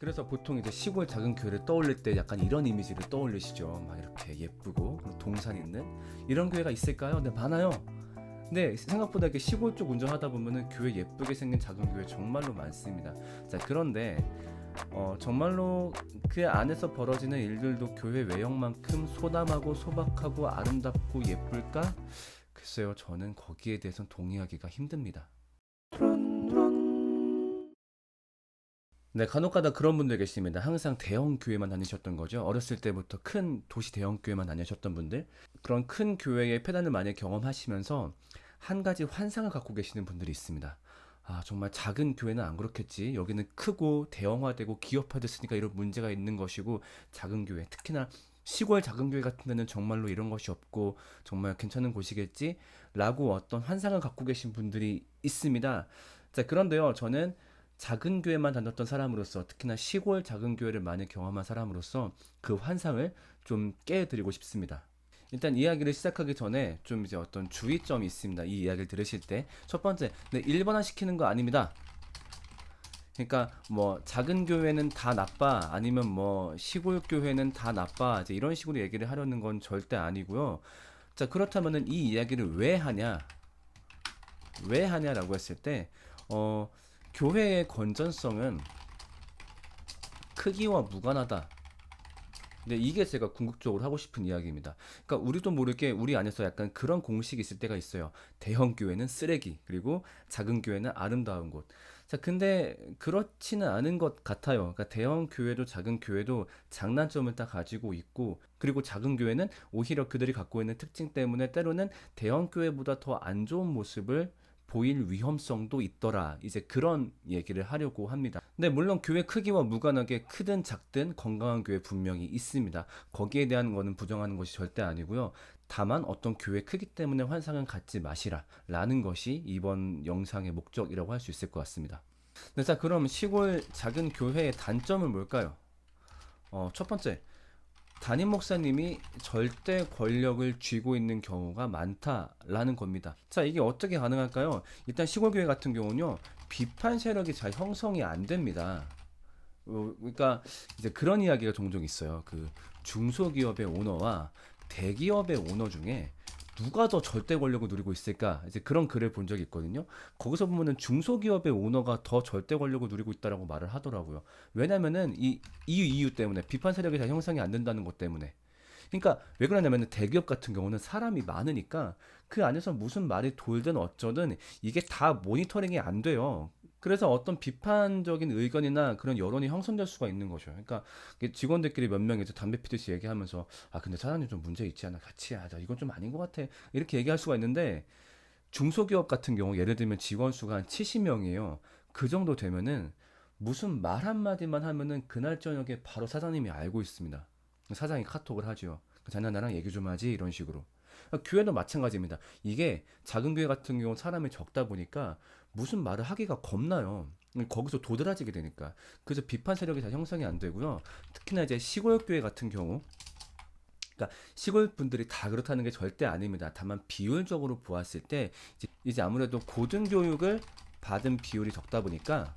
그래서 보통 이제 시골 작은 교회를 떠올릴 때 약간 이런 이미지를 떠올리시죠. 막 이렇게 예쁘고 동산 있는 이런 교회가 있을까요? 네 많아요. 근데 생각보다 이렇게 시골 쪽 운전하다 보면은 교회 예쁘게 생긴 작은 교회 정말로 많습니다. 자 그런데 어, 정말로 그 안에서 벌어지는 일들도 교회 외형만큼 소담하고 소박하고 아름답고 예쁠까? 글쎄요, 저는 거기에 대해선 동의하기가 힘듭니다. 네, 간혹가다 그런 분들 계십니다. 항상 대형 교회만 다니셨던 거죠. 어렸을 때부터 큰 도시 대형 교회만 다니셨던 분들. 그런 큰 교회의 폐단을 많이 경험하시면서 한 가지 환상을 갖고 계시는 분들이 있습니다. 아, 정말 작은 교회는 안 그렇겠지. 여기는 크고 대형화되고 기업화됐으니까 이런 문제가 있는 것이고 작은 교회, 특히나 시골 작은 교회 같은 데는 정말로 이런 것이 없고 정말 괜찮은 곳이겠지? 라고 어떤 환상을 갖고 계신 분들이 있습니다. 자, 그런데요, 저는 작은 교회만 다녔던 사람으로서 특히나 시골 작은 교회를 많이 경험한 사람으로서 그 환상을 좀 깨드리고 싶습니다. 일단 이야기를 시작하기 전에 좀 이제 어떤 주의점이 있습니다. 이 이야기를 들으실 때 첫 번째, 네, 일반화 시키는 거 아닙니다. 그러니까 뭐 작은 교회는 다 나빠 아니면 뭐 시골 교회는 다 나빠 이제 이런 식으로 얘기를 하려는 건 절대 아니고요. 자 그렇다면은 이 이야기를 왜 하냐? 왜 하냐라고 했을 때 어, 교회의 건전성은 크기와 무관하다. 근데 이게 제가 궁극적으로 하고 싶은 이야기입니다. 그러니까 우리도 모르게 우리 안에서 약간 그런 공식이 있을 때가 있어요. 대형 교회는 쓰레기, 그리고 작은 교회는 아름다운 곳. 자, 근데 그렇지는 않은 것 같아요. 그러니까 대형 교회도 작은 교회도 장단점을 다 가지고 있고, 그리고 작은 교회는 오히려 그들이 갖고 있는 특징 때문에 때로는 대형 교회보다 더 안 좋은 모습을 보일 위험성도 있더라. 이제 그런 얘기를 하려고 합니다. 근데 물론 교회 크기와 무관하게 크든 작든 건강한 교회 분명히 있습니다. 거기에 대한 거는 부정하는 것이 절대 아니고요. 다만 어떤 교회 크기 때문에 환상은 갖지 마시라. 라는 것이 이번 영상의 목적이라고 할 수 있을 것 같습니다. 네, 자, 그럼 시골 작은 교회의 단점은 뭘까요? 어, 첫 번째. 담임 목사님이 절대 권력을 쥐고 있는 경우가 많다라는 겁니다. 자, 이게 어떻게 가능할까요? 일단 시골 교회 같은 경우는요, 비판 세력이 잘 형성이 안 됩니다. 어, 그러니까 이제 그런 이야기가 종종 있어요. 그 중소기업의 오너와 대기업의 오너 중에 누가 더 절대 권력을 누리고 있을까? 이제 그런 글을 본 적이 있거든요. 거기서 보면은 중소기업의 오너가 더 절대 권력을 누리고 있다라고 말을 하더라고요. 왜냐면은 이 이유 때문에 비판 세력이 다 형성이 안 된다는 것 때문에. 그러니까 왜 그러냐면은 대기업 같은 경우는 사람이 많으니까 그 안에서 무슨 말이 돌든 어쩌든 이게 다 모니터링이 안 돼요. 그래서 어떤 비판적인 의견이나 그런 여론이 형성될 수가 있는 거죠. 그러니까 직원들끼리 몇 명이 이제 담배 피듯이 얘기하면서 아 근데 사장님 좀 문제 있지 않아? 같이 하자. 이건 좀 아닌 것 같아. 이렇게 얘기할 수가 있는데 중소기업 같은 경우 예를 들면 직원 수가 한 70명이에요. 그 정도 되면은 무슨 말 한마디만 하면은 그날 저녁에 바로 사장님이 알고 있습니다. 사장이 카톡을 하죠. 자네 나랑 얘기 좀 하지 이런 식으로. 그러니까 교회도 마찬가지입니다. 이게 작은 교회 같은 경우 사람이 적다 보니까 무슨 말을 하기가 겁나요. 거기서 도드라지게 되니까. 그래서 비판 세력이 잘 형성이 안 되고요. 특히나 이제 시골 교회 같은 경우 그러니까 시골 분들이 다 그렇다는 게 절대 아닙니다. 다만 비율적으로 보았을 때 이제, 이제 아무래도 고등 교육을 받은 비율이 적다 보니까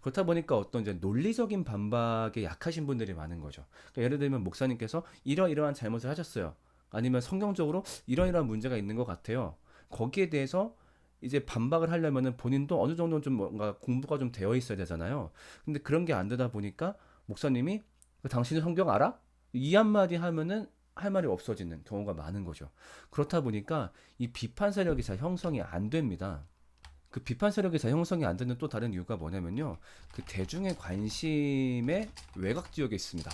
그렇다 보니까 어떤 이제 논리적인 반박에 약하신 분들이 많은 거죠. 그러니까 예를 들면 목사님께서 이러이러한 잘못을 하셨어요. 아니면 성경적으로 이러이러한 문제가 있는 것 같아요. 거기에 대해서 이제 반박을 하려면은 본인도 어느 정도는 좀 뭔가 공부가 좀 되어 있어야 되잖아요. 근데 그런 게 안 되다 보니까 목사님이 당신은 성경 알아? 이 한마디 하면은 할 말이 없어지는 경우가 많은 거죠. 그렇다 보니까 이 비판 세력이 잘 형성이 안 됩니다. 그 비판 세력이 잘 형성이 안 되는 또 다른 이유가 뭐냐면요. 그 대중의 관심의 외곽 지역에 있습니다.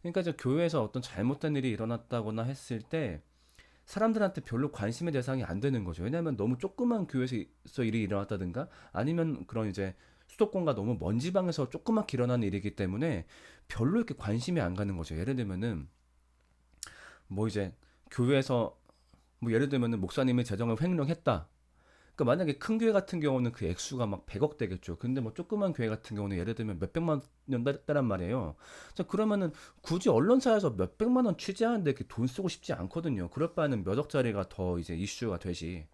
그러니까 저 교회에서 어떤 잘못된 일이 일어났다거나 했을 때 사람들한테 별로 관심의 대상이 안 되는 거죠. 왜냐하면 너무 조그만 교회에서 일이 일어났다든가 아니면 그런 이제 수도권과 너무 먼 지방에서 조그맣게 일어나는 일이기 때문에 별로 이렇게 관심이 안 가는 거죠. 예를 들면은 뭐 이제 교회에서 뭐 예를 들면은 목사님의 재정을 횡령했다. 그러니까 만약에 큰 교회 같은 경우는 그 액수가 막 100억 되겠죠. 근데 뭐 조그만 교회 같은 경우는 예를 들면 몇백만 원 달란 말이에요. 자, 그러면은 굳이 언론사에서 몇백만 원 취재하는데 이렇게 돈 쓰고 싶지 않거든요. 그럴 바에는 몇 억짜리가 더 이제 이슈가 되지.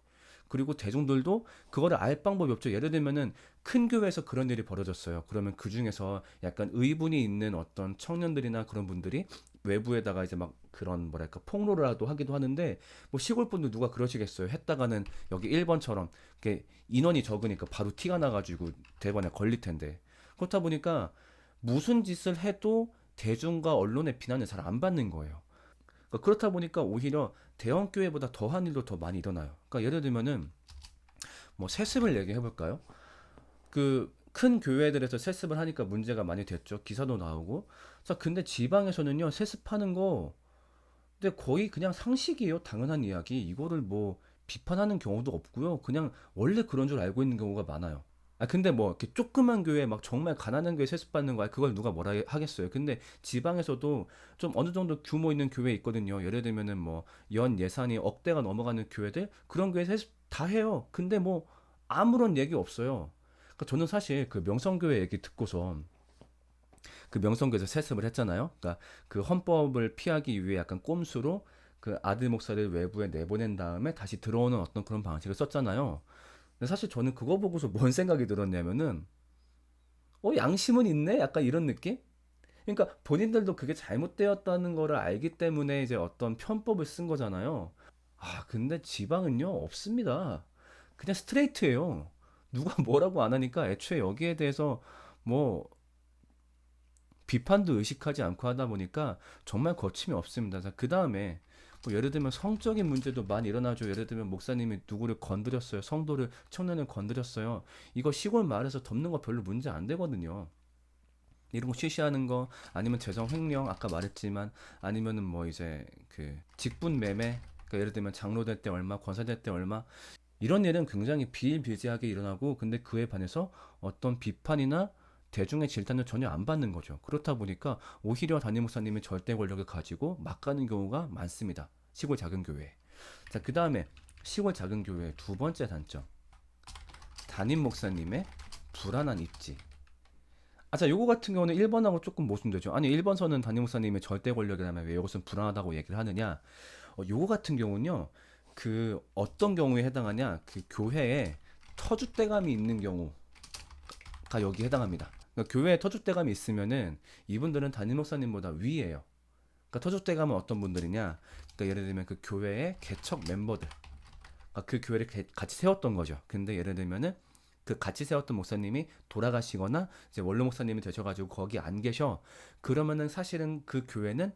그리고 대중들도 그거를 알 방법이 없죠. 예를 들면은 큰 교회에서 그런 일이 벌어졌어요. 그러면 그 중에서 약간 의분이 있는 어떤 청년들이나 그런 분들이 외부에다가 이제 막 그런 뭐랄까 폭로라도 하기도 하는데 뭐 시골 분들 누가 그러시겠어요. 했다가는 여기 1번처럼 이게 인원이 적으니까 바로 티가 나가지고 대번에 걸릴 텐데 그렇다 보니까 무슨 짓을 해도 대중과 언론의 비난을 잘 안 받는 거예요. 그러니까 그렇다 보니까 오히려 대형 교회보다 더한 일도 더 많이 일어나요. 그러니까 예를 들면은 뭐 세습을 얘기해 볼까요? 그 큰 교회들에서 세습을 하니까 문제가 많이 됐죠. 기사도 나오고. 자, 근데 지방에서는요, 세습하는 거, 근데 거의 그냥 상식이에요. 당연한 이야기. 이거를 뭐 비판하는 경우도 없고요. 그냥 원래 그런 줄 알고 있는 경우가 많아요. 아, 근데 뭐, 이렇게 조그만 교회, 막 정말 가난한 교회 세습받는 거, 아, 그걸 누가 뭐라 하겠어요. 근데 지방에서도 좀 어느 정도 규모 있는 교회 있거든요. 예를 들면은 뭐, 연 예산이 억대가 넘어가는 교회들, 그런 교회 세습 다 해요. 근데 뭐, 아무런 얘기 없어요. 그러니까 저는 사실 그 명성교회 얘기 듣고서 그 명성교회에서 세습을 했잖아요. 그러니까 그 헌법을 피하기 위해 약간 꼼수로 그 아들 목사를 외부에 내보낸 다음에 다시 들어오는 어떤 그런 방식을 썼잖아요. 근데 사실 저는 그거 보고서 뭔 생각이 들었냐면은 어 양심은 있네? 약간 이런 느낌? 그러니까 본인들도 그게 잘못되었다는 거를 알기 때문에 이제 어떤 편법을 쓴 거잖아요. 아, 근데 지방은요, 없습니다. 그냥 스트레이트예요. 누가 뭐라고 안 하니까 애초에 여기에 대해서 뭐 비판도 의식하지 않고 하다 보니까 정말 거침이 없습니다. 그 다음에 뭐 예를 들면 성적인 문제도 많이 일어나죠. 예를 들면 목사님이 누구를 건드렸어요. 성도를 청년을 건드렸어요. 이거 시골 마을에서 덮는 거 별로 문제 안 되거든요. 이런 거 쉬쉬하는 거 아니면 재정 횡령 아까 말했지만 아니면은 뭐 이제 그 직분 매매 그러니까 예를 들면 장로 될 때 얼마 권사 될 때 얼마 이런 일은 굉장히 비일비재하게 일어나고 근데 그에 반해서 어떤 비판이나 대중의 질타는 전혀 안 받는 거죠. 그렇다 보니까 오히려 담임 목사님이 절대 권력을 가지고 막 가는 경우가 많습니다. 시골 작은 교회. 자, 그 다음에 시골 작은 교회의 두 번째 단점. 담임 목사님의 불안한 입지. 아, 자, 요거 같은 경우는 1번하고 조금 모순되죠. 아니, 1번서는 담임 목사님의 절대 권력이라면 왜 이것은 불안하다고 얘기를 하느냐. 어, 요거 같은 경우는요. 그 어떤 경우에 해당하냐? 그 교회에 터줏대감이 있는 경우 가 여기 해당합니다. 그러니까 교회에 터줏대감이 있으면은 이분들은 담임 목사님보다 위에요. 그러니까 터줏대감은 어떤 분들이냐? 그러니까 예를 들면 그 교회의 개척 멤버들, 그러니까 그 교회를 개- 같이 세웠던 거죠. 근데 예를 들면은 그 같이 세웠던 목사님이 돌아가시거나 이제 원로 목사님이 되셔가지고 거기 안 계셔. 그러면은 사실은 그 교회는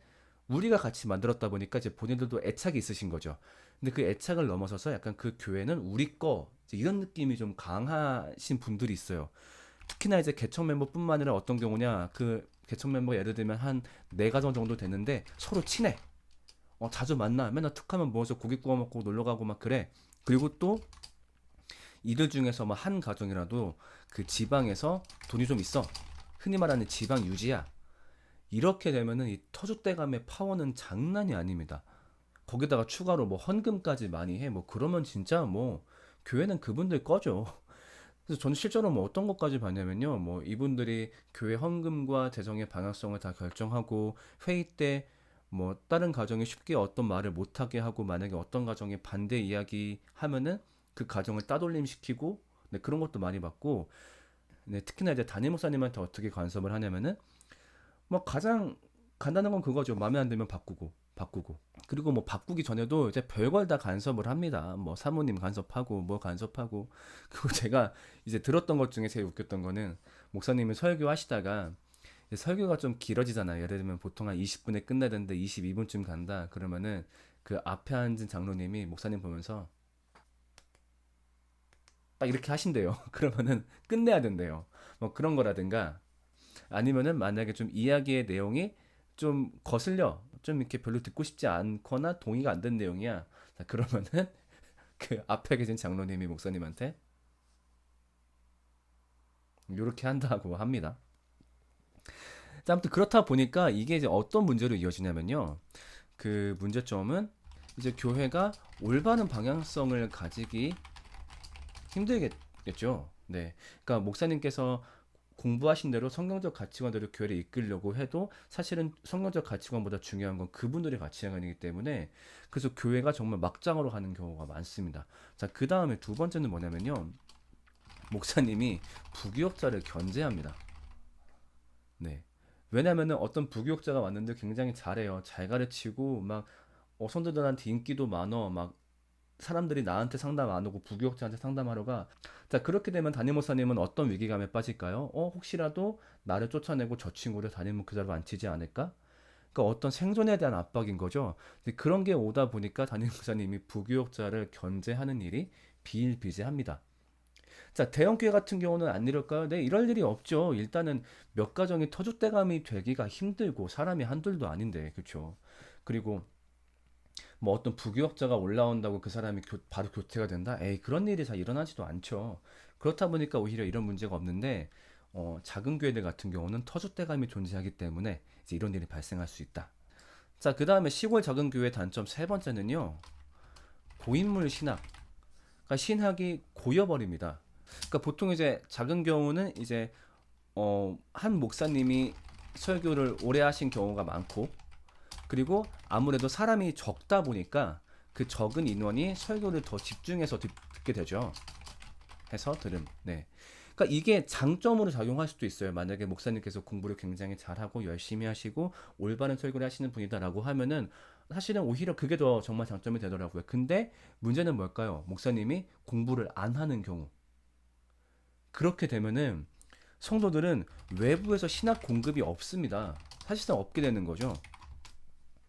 우리가 같이 만들었다 보니까 이제 본인들도 애착이 있으신 거죠. 근데 그 애착을 넘어서서 약간 그 교회는 우리 거 이런 느낌이 좀 강하신 분들이 있어요. 특히나 이제 개척 멤버뿐만 아니라 어떤 경우냐 그 개척 멤버 예를 들면 한 네 가정 정도 되는데 서로 친해. 어 자주 만나. 맨날 툭하면 모여서 고기 구워 먹고 놀러 가고 막 그래. 그리고 또 이들 중에서 뭐 한 가정이라도 그 지방에서 돈이 좀 있어. 흔히 말하는 지방 유지야. 이렇게 되면은 이 터줏대감의 파워는 장난이 아닙니다. 거기다가 추가로 뭐 헌금까지 많이 해. 뭐 그러면 진짜 뭐 교회는 그분들 거죠. 그래서 저는 실제로 뭐 어떤 것까지 봤냐면요. 뭐 이분들이 교회 헌금과 재정의 방향성을 다 결정하고 회의 때 뭐 다른 가정이 쉽게 어떤 말을 못하게 하고 만약에 어떤 가정이 반대 이야기 하면은 그 가정을 따돌림 시키고 네, 그런 것도 많이 봤고 네, 특히나 이제 담임 목사님한테 어떻게 간섭을 하냐면은 뭐 가장 간단한 건 그거죠. 마음에 안 들면 바꾸고 바꾸고 그리고 뭐 바꾸기 전에도 이제 별걸 다 간섭을 합니다. 뭐 사모님 간섭하고 뭐 간섭하고 그리고 제가 이제 들었던 것 중에 제일 웃겼던 거는 목사님이 설교 하시다가 이제 설교가 좀 길어지잖아요. 예를 들면 보통 한 20분에 끝나야 되는데 22분쯤 간다. 그러면은 그 앞에 앉은 장로님이 목사님 보면서 딱 이렇게 하신대요. 그러면은 끝내야 된대요. 뭐 그런 거라든가 아니면은 만약에 좀 이야기의 내용이 좀 거슬려 좀 이렇게 별로 듣고 싶지 않거나 동의가 안 된 내용이야. 자, 그러면은 그 앞에 계신 장로님이 목사님한테 이렇게 한다고 합니다. 자, 아무튼 그렇다 보니까 이게 이제 어떤 문제로 이어지냐면요. 그 문제점은 이제 교회가 올바른 방향성을 가지기 힘들겠죠. 네. 그러니까 목사님께서 공부하신 대로 성경적 가치관대로 교회를 이끌려고 해도 사실은 성경적 가치관보다 중요한 건 그분들의 가치관이기 때문에 그래서 교회가 정말 막장으로 가는 경우가 많습니다. 자, 그 다음에 두 번째는 뭐냐면요. 목사님이 부교역자를 견제합니다. 네. 왜냐면은 어떤 부교역자가 왔는데 굉장히 잘해요. 잘 가르치고 막 어, 성도들한테 인기도 많어. 막 사람들이 나한테 상담 안 오고 부교역자한테 상담하러 가. 자, 그렇게 되면 담임 목사님은 어떤 위기감에 빠질까요? 어, 혹시라도 나를 쫓아내고 저 친구를 담임 목사로 앉히지 않을까? 그러니까 어떤 생존에 대한 압박인 거죠. 그런 게 오다 보니까 담임 목사님이 부교역자를 견제하는 일이 비일비재합니다. 자, 대형 교회 같은 경우는 안 이럴까요? 네, 이럴 일이 없죠. 일단은 몇 가정이 터줏대감이 되기가 힘들고 사람이 한둘도 아닌데, 그렇죠? 그리고 뭐 어떤 부교역자가 올라온다고 그 사람이 교- 바로 교체가 된다? 에이, 그런 일이 잘 일어나지도 않죠. 그렇다 보니까 오히려 이런 문제가 없는데, 어, 작은 교회들 같은 경우는 터줏대감이 존재하기 때문에 이제 이런 일이 발생할 수 있다. 자, 그 다음에 시골 작은 교회 단점 세 번째는요, 고인물 신학. 그러니까 신학이 고여버립니다. 그러니까 보통 이제 작은 경우는 이제 어, 한 목사님이 설교를 오래 하신 경우가 많고 그리고 아무래도 사람이 적다 보니까 그 적은 인원이 설교를 더 집중해서 듣, 게 되죠. 해서 들음. 네. 그러니까 이게 장점으로 작용할 수도 있어요. 만약에 목사님께서 공부를 굉장히 잘하고 열심히 하시고 올바른 설교를 하시는 분이다라고 하면은 사실은 오히려 그게 더 정말 장점이 되더라고요. 근데 문제는 뭘까요? 목사님이 공부를 안 하는 경우. 그렇게 되면은 성도들은 외부에서 신학 공급이 없습니다. 사실상 없게 되는 거죠.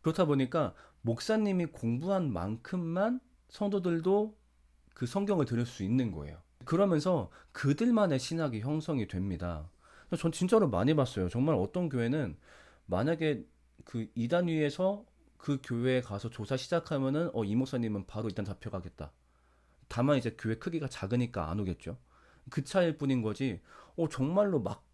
그렇다 보니까 목사님이 공부한 만큼만 성도들도 그 성경을 들을 수 있는 거예요. 그러면서 그들만의 신학이 형성이 됩니다. 전 진짜로 많이 봤어요. 정말 어떤 교회는 만약에 그 이단 위에서 그 교회에 가서 조사 시작하면은 어, 이 목사님은 바로 일단 잡혀가겠다. 다만 이제 교회 크기가 작으니까 안 오겠죠. 그 차이일 뿐인 거지. 어, 정말로 막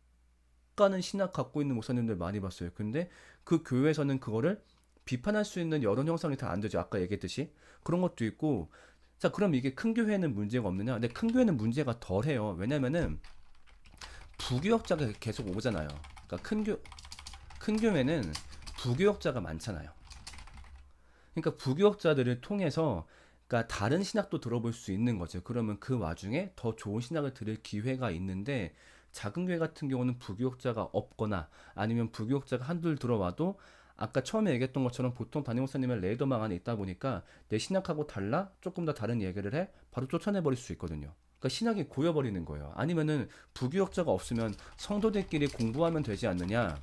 가는 신학 갖고 있는 목사님들 많이 봤어요. 근데 그 교회에서는 그거를 비판할 수 있는 여론 형성이 다 안 되죠. 아까 얘기했듯이. 그런 것도 있고. 자, 그럼 이게 큰 교회는 문제가 없느냐? 근데 큰 교회는 문제가 덜 해요. 왜냐면은 부교역자가 계속 오잖아요. 그러니까 큰 교, 큰 교회는 부교역자가 많잖아요. 그러니까 부교역자들을 통해서 그러니까 다른 신학도 들어볼 수 있는 거죠. 그러면 그 와중에 더 좋은 신학을 들을 기회가 있는데 작은 교회 같은 경우는 부교역자가 없거나 아니면 부교역자가 한둘 들어와도 아까 처음에 얘기했던 것처럼 보통 담임 목사님의 레이더망 안에 있다 보니까 내 신학하고 달라 조금 더 다른 얘기를 해 바로 쫓아내 버릴 수 있거든요. 그러니까 신학이 고여버리는 거예요. 아니면은 부교역자가 없으면 성도들끼리 공부하면 되지 않느냐?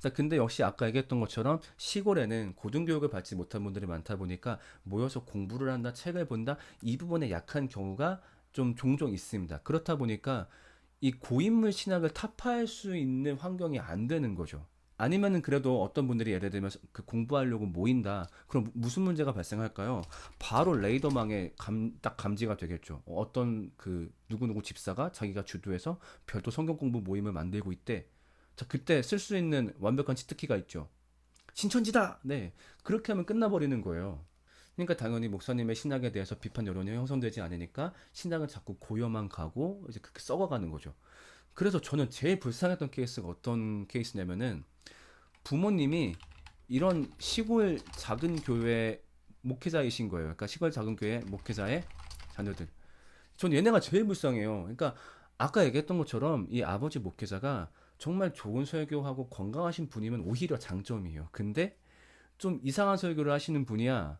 자, 근데 역시 아까 얘기했던 것처럼 시골에는 고등교육을 받지 못한 분들이 많다 보니까 모여서 공부를 한다, 책을 본다, 이 부분에 약한 경우가 좀 종종 있습니다. 그렇다 보니까 이 고인물 신학을 타파할 수 있는 환경이 안 되는 거죠. 아니면은 그래도 어떤 분들이 예를 들면 그 공부하려고 모인다. 그럼 무슨 문제가 발생할까요? 바로 레이더망에 감, 딱 감지가 되겠죠. 어떤 그 누구누구 집사가 자기가 주도해서 별도 성경 공부 모임을 만들고 있대. 자, 그때 쓸 수 있는 완벽한 치트키가 있죠. 신천지다! 네. 그렇게 하면 끝나버리는 거예요. 그러니까 당연히 목사님의 신학에 대해서 비판 여론이 형성되지 않으니까 신학은 자꾸 고여만 가고 이제 그렇게 썩어가는 거죠. 그래서 저는 제일 불쌍했던 케이스가 어떤 케이스냐면은 부모님이 이런 시골 작은 교회 목회자이신 거예요. 그러니까 시골 작은 교회 목회자의 자녀들. 전 얘네가 제일 불쌍해요. 그러니까 아까 얘기했던 것처럼 이 아버지 목회자가 정말 좋은 설교하고 건강하신 분이면 오히려 장점이에요. 근데 좀 이상한 설교를 하시는 분이야.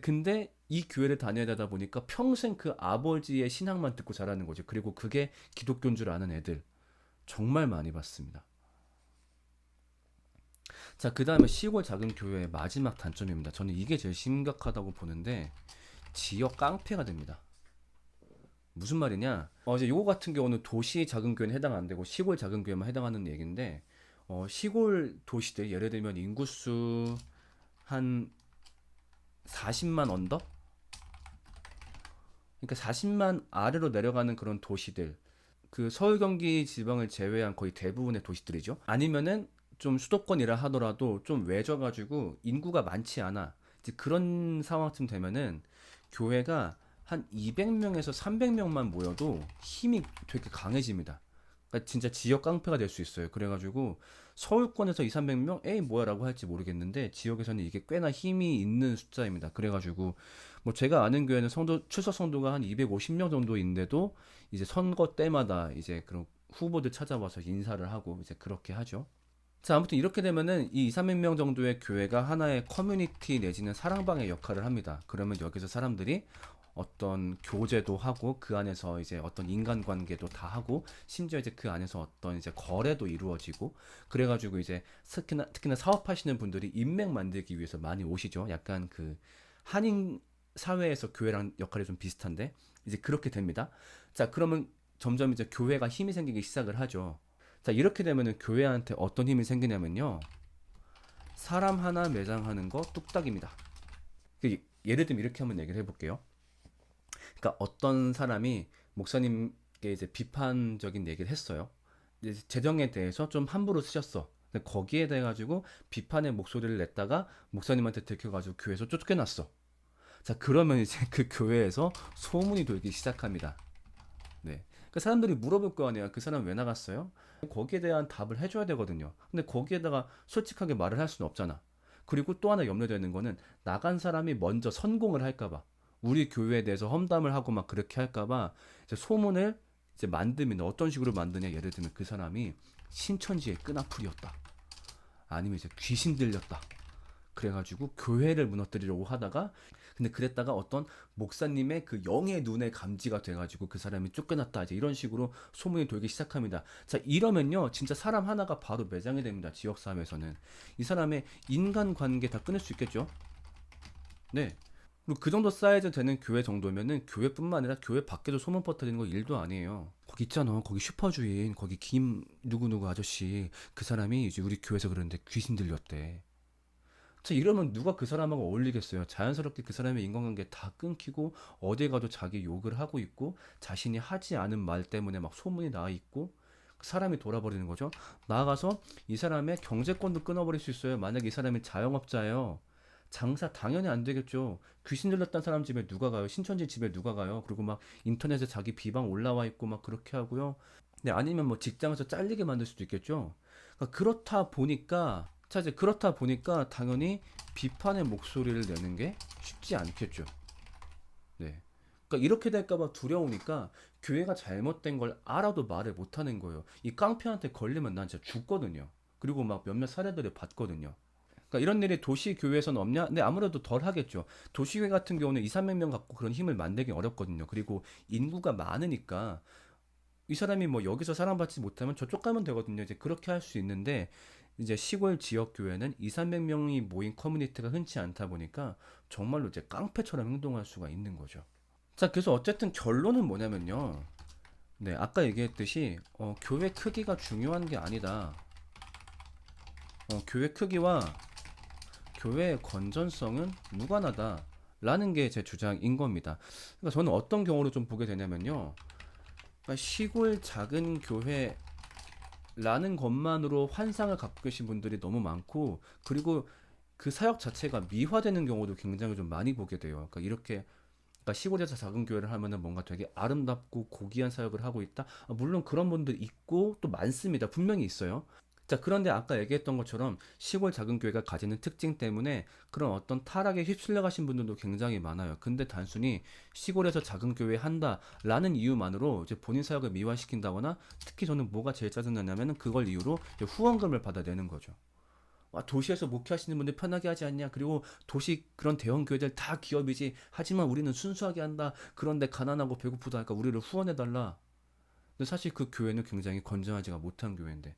근데, 이 교회를 다녀야 되다 보니까 평생 그 아버지의 신앙만 듣고 자라는 거죠. 그리고 그게 기독교인 줄 아는 애들. 정말 많이 봤습니다. 자, 그 다음에 시골 작은 교회의 마지막 단점입니다. 저는 이게 제일 심각하다고 보는데, 지역 깡패가 됩니다. 무슨 말이냐? 어, 이제 요거 같은 경우는 도시 작은 교회는 해당 안 되고 시골 작은 교회만 해당하는 얘기인데, 어, 시골 도시들, 예를 들면 인구수 한 40만 언더? 그러니까 40만 아래로 내려가는 그런 도시들, 그 서울 경기 지방을 제외한 거의 대부분의 도시들이죠. 아니면은 좀 수도권이라 하더라도 좀 외져가지고 인구가 많지 않아. 이제 그런 상황쯤 되면은 교회가 한 200명에서 300명만 모여도 힘이 되게 강해집니다. 그러니까 진짜 지역 깡패가 될 수 있어요. 그래가지고 서울권에서 2, 300명? 에이 뭐야 라고 할지 모르겠는데 지역에서는 이게 꽤나 힘이 있는 숫자입니다. 그래가지고 뭐 제가 아는 교회는 성도 출석 성도가 한 250명 정도인데도 이제 선거 때마다 이제 그런 후보들 찾아와서 인사를 하고 이제 그렇게 하죠. 자, 아무튼 이렇게 되면은 이 2, 300명 정도의 교회가 하나의 커뮤니티 내지는 사랑방의 역할을 합니다. 그러면 여기서 사람들이 어떤 교제도 하고 그 안에서 이제 어떤 인간관계도 다 하고 심지어 이제 그 안에서 어떤 이제 거래도 이루어지고 그래가지고 이제 특히나 특히나 사업하시는 분들이 인맥 만들기 위해서 많이 오시죠. 약간 그 한인 사회에서 교회랑 역할이 좀 비슷한데 이제 그렇게 됩니다. 자, 그러면 점점 이제 교회가 힘이 생기기 시작을 하죠. 자, 이렇게 되면은 교회한테 어떤 힘이 생기냐면요. 사람 하나 매장하는 거 뚝딱입니다. 그 예를 들면 이렇게 한번 얘기를 해볼게요. 그러니까 어떤 사람이 목사님께 이제 비판적인 얘기를 했어요. 재정에 대해서 좀 함부로 쓰셨어. 근데 거기에 대해 가지고 비판의 목소리를 냈다가 목사님한테 들켜가지고 교회에서 쫓겨났어. 자, 그러면 이제 그 교회에서 소문이 돌기 시작합니다. 네. 그 사람들이 물어볼 거 아니야. 그 사람 왜 나갔어요? 거기에 대한 답을 해줘야 되거든요. 근데 거기에다가 솔직하게 말을 할 수는 없잖아. 그리고 또 하나 염려되는 거는 나간 사람이 먼저 선공을 할까봐. 우리 교회에 대해서 험담을 하고 막 그렇게 할까봐 이제 소문을 이제 만들면 어떤 식으로 만드냐. 예를 들면 그 사람이 신천지의 끈아풀이었다. 아니면 이제 귀신 들렸다. 그래가지고 교회를 무너뜨리려고 하다가 근데 그랬다가 어떤 목사님의 그 영의 눈에 감지가 돼가지고 그 사람이 쫓겨났다 이제 이런 식으로 소문이 돌기 시작합니다. 자 이러면요 진짜 사람 하나가 바로 매장이 됩니다. 지역 사회에서는 이 사람의 인간 관계 다 끊을 수 있겠죠. 네. 그리고 그 정도 사이즈 되는 교회 정도면은 교회뿐만 아니라 교회 밖에도 소문 퍼뜨리는 거 일도 아니에요. 거기 있잖아. 거기 슈퍼주인, 거기 김 누구누구 아저씨. 그 사람이 이제 우리 교회에서 그러는데 귀신 들렸대. 자, 이러면 누가 그 사람하고 어울리겠어요? 자연스럽게 그 사람의 인간관계 다 끊기고 어디 가도 자기 욕을 하고 있고 자신이 하지 않은 말 때문에 막 소문이 나 있고 그 사람이 돌아버리는 거죠. 나아가서 이 사람의 경제권도 끊어버릴 수 있어요. 만약 이 사람이 자영업자예요. 장사 당연히 안 되겠죠. 귀신 들렸다는 사람 집에 누가 가요? 신천지 집에 누가 가요? 그리고 막 인터넷에 자기 비방 올라와 있고 막 그렇게 하고요. 네, 아니면 뭐 직장에서 잘리게 만들 수도 있겠죠. 그러니까 그렇다 보니까 자 이제 그렇다 보니까 당연히 비판의 목소리를 내는 게 쉽지 않겠죠. 네. 그러니까 이렇게 될까봐 두려우니까 교회가 잘못된 걸 알아도 말을 못하는 거예요. 이 깡패한테 걸리면 난 진짜 죽거든요. 그리고 막 몇몇 사례들을 봤거든요. 그러니까 이런 일이 도시 교회에서는 없냐? 근데 아무래도 덜 하겠죠. 도시교회 같은 경우는 2, 300명 갖고 그런 힘을 만들기 어렵거든요. 그리고 인구가 많으니까 이 사람이 뭐 여기서 사랑받지 못하면 저쪽 가면 되거든요. 이제 그렇게 할 수 있는데 이제 시골 지역 교회는 2, 300명이 모인 커뮤니티가 흔치 않다 보니까 정말로 이제 깡패처럼 행동할 수가 있는 거죠. 자, 그래서 어쨌든 결론은 뭐냐면요. 네, 아까 얘기했듯이 어, 교회 크기가 중요한 게 아니다. 어, 교회 크기와 교회의 건전성은 무관하다. 라는 게 제 주장인 겁니다. 그러니까 저는 어떤 경우로 좀 보게 되냐면요. 그러니까 시골 작은 교회 라는 것만으로 환상을 갖고 계신 분들이 너무 많고 그리고 그 사역 자체가 미화되는 경우도 굉장히 좀 많이 보게 돼요. 그러니까 이렇게 그러니까 시골에서 작은 교회를 하면은 뭔가 되게 아름답고 고귀한 사역을 하고 있다. 아, 물론 그런 분들 있고 또 많습니다. 분명히 있어요. 자, 그런데 아까 얘기했던 것처럼 시골 작은 교회가 가지는 특징 때문에 그런 어떤 타락에 휩쓸려 가신 분들도 굉장히 많아요. 근데 단순히 시골에서 작은 교회 한다라는 이유만으로 이제 본인 사역을 미화시킨다거나 특히 저는 뭐가 제일 짜증나냐면은 그걸 이유로 후원금을 받아내는 거죠. 와, 도시에서 목회하시는 분들 편하게 하지 않냐? 그리고 도시 그런 대형 교회들 다 기업이지. 하지만 우리는 순수하게 한다. 그런데 가난하고 배고프다 하니까 우리를 후원해달라. 근데 사실 그 교회는 굉장히 건전하지가 못한 교회인데.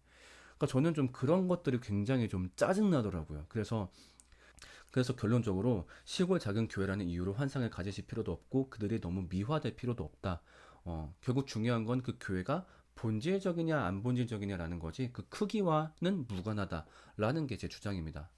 그러니까 저는 좀 그런 것들이 굉장히 좀 짜증나더라고요. 그래서 그래서 결론적으로 시골 작은 교회라는 이유로 환상을 가지실 필요도 없고 그들이 너무 미화될 필요도 없다. 어, 결국 중요한 건 그 교회가 본질적이냐 안 본질적이냐라는 거지 그 크기와는 무관하다라는 게 제 주장입니다.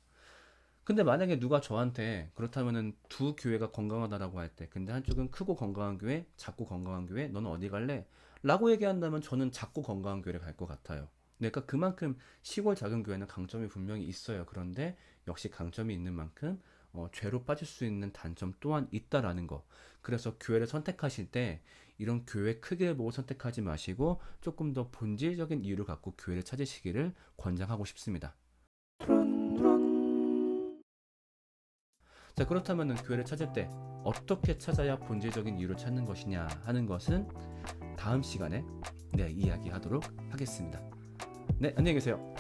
근데 만약에 누가 저한테 그렇다면은 두 교회가 건강하다라고 할 때 근데 한쪽은 크고 건강한 교회, 작고 건강한 교회, 너는 어디 갈래? 라고 얘기한다면 저는 작고 건강한 교회를 갈 것 같아요. 그러니까 그만큼 시골 작은 교회는 강점이 분명히 있어요. 그런데 역시 강점이 있는 만큼 어, 죄로 빠질 수 있는 단점 또한 있다라는 거. 그래서 교회를 선택하실 때 이런 교회 크기를 보고 선택하지 마시고 조금 더 본질적인 이유를 갖고 교회를 찾으시기를 권장하고 싶습니다. 자, 그렇다면 교회를 찾을 때 어떻게 찾아야 본질적인 이유를 찾는 것이냐 하는 것은 다음 시간에 네, 이야기하도록 하겠습니다. 네, 안녕히 계세요.